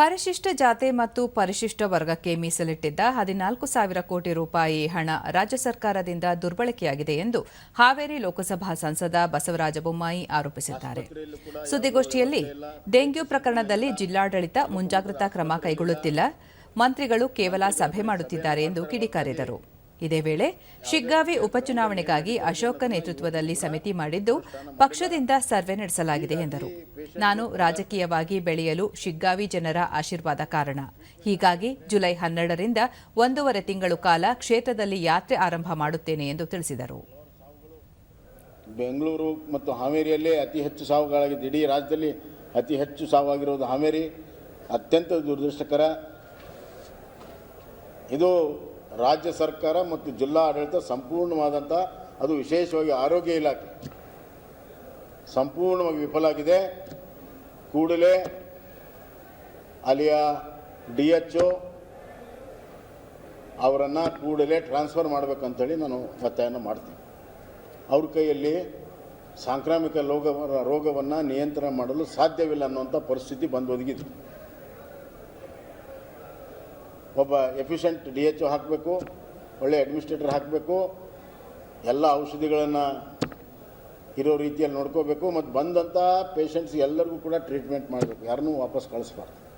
ಪರಿಶಿಷ್ಟ ಜಾತಿ ಮತ್ತು ಪರಿಶಿಷ್ಟ ವರ್ಗಕ್ಕೆ ಮೀಸಲಿಟ್ಟಿದ್ದ ಹದಿನಾಲ್ಕು ಸಾವಿರ ಕೋಟಿ ರೂಪಾಯಿ ಹಣ ರಾಜ್ಯ ಸರ್ಕಾರದಿಂದ ದುರ್ಬಳಕೆಯಾಗಿದೆ ಎಂದು ಹಾವೇರಿ ಲೋಕಸಭಾ ಸಂಸದ ಬಸವರಾಜ ಬೊಮ್ಮಾಯಿ ಆರೋಪಿಸಿದ್ದಾರೆ. ಸುದ್ದಿಗೋಷ್ಠಿಯಲ್ಲಿ ಡೆಂಗ್ಯೂ ಪ್ರಕರಣದಲ್ಲಿ ಜಿಲ್ಲಾಡಳಿತ ಮುಂಜಾಗ್ರತಾ ಕ್ರಮ ಕೈಗೊಳ್ಳುತ್ತಿಲ್ಲ. ಮಂತ್ರಿಗಳು ಕೇವಲ ಸಭೆ ಮಾಡುತ್ತಿದ್ದಾರೆ ಎಂದು ಕಿಡಿಕಾರಿದರು. ಇದೇ ವೇಳೆ ಶಿಗ್ಗಾವಿ ಉಪಚುನಾವಣೆಗಾಗಿ ಅಶೋಕ ನೇತೃತ್ವದಲ್ಲಿ ಸಮಿತಿ ಮಾಡಿದ್ದು ಪಕ್ಷದಿಂದ ಸರ್ವೆ ನಡೆಸಲಾಗಿದೆ ಎಂದರು. ನಾನು ರಾಜಕೀಯವಾಗಿ ಬೆಳೆಯಲು ಶಿಗ್ಗಾವಿ ಜನರ ಆಶೀರ್ವಾದ ಕಾರಣ. ಹೀಗಾಗಿ ಜುಲೈ ಹನ್ನೆರಡರಿಂದ ಒಂದೂವರೆ ತಿಂಗಳು ಕಾಲ ಕ್ಷೇತ್ರದಲ್ಲಿ ಯಾತ್ರೆ ಆರಂಭ ಮಾಡುತ್ತೇನೆ ಎಂದು ತಿಳಿಸಿದರು. ಬೆಂಗಳೂರು ಮತ್ತು ಹಾವೇರಿಯಲ್ಲೇ ಅತಿ ಹೆಚ್ಚು ಸಾವುಗಳಾಗಿದ್ದು ಇಡೀ ರಾಜ್ಯದಲ್ಲಿ ಅತಿ ಹೆಚ್ಚು ಸಾವಾಗಿರೋದು ಹಾವೇರಿ. ಅತ್ಯಂತ ದುರದೃಷ್ಟಕರ. ಇದು ರಾಜ್ಯ ಸರ್ಕಾರ ಮತ್ತು ಜಿಲ್ಲಾ ಆಡಳಿತ ಸಂಪೂರ್ಣವಾದಂಥ ಅದು ವಿಶೇಷವಾಗಿ ಆರೋಗ್ಯ ಇಲಾಖೆ ಸಂಪೂರ್ಣವಾಗಿ ವಿಫಲಾಗಿದೆ ಕೂಡಲೇ ಅಲ್ಲಿಯ ಡಿ ಎಚ್ ಒ ಅವರನ್ನು ಕೂಡಲೇ ಟ್ರಾನ್ಸ್ಫರ್ ಮಾಡಬೇಕಂತೇಳಿ ನಾನು ಒತ್ತಾಯನ ಮಾಡ್ತೀನಿ. ಅವ್ರ ಕೈಯಲ್ಲಿ ಸಾಂಕ್ರಾಮಿಕ ರೋಗ ರೋಗವನ್ನು ನಿಯಂತ್ರಣ ಮಾಡಲು ಸಾಧ್ಯವಿಲ್ಲ ಅನ್ನುವಂಥ ಪರಿಸ್ಥಿತಿ ಬಂದು ಒದಗಿದೆ ಒಬ್ಬ ಎಫಿಷಿಯಂಟ್ ಡಿ ಎಚ್ ಒ ಹಾಕಬೇಕು, ಒಳ್ಳೆ ಅಡ್ಮಿನಿಸ್ಟ್ರೇಟರ್ ಹಾಕಬೇಕು, ಎಲ್ಲ ಔಷಧಿಗಳನ್ನು ಇರೋ ರೀತಿಯಲ್ಲಿ ನೋಡ್ಕೋಬೇಕು ಮತ್ತು ಬಂದಂಥ ಪೇಷಂಟ್ಸ್ ಎಲ್ಲರಿಗೂ ಕೂಡ ಟ್ರೀಟ್ಮೆಂಟ್ ಮಾಡಬೇಕು. ಯಾರನ್ನೂ ವಾಪಸ್ ಕಳಿಸ್ಬಾರ್ದು.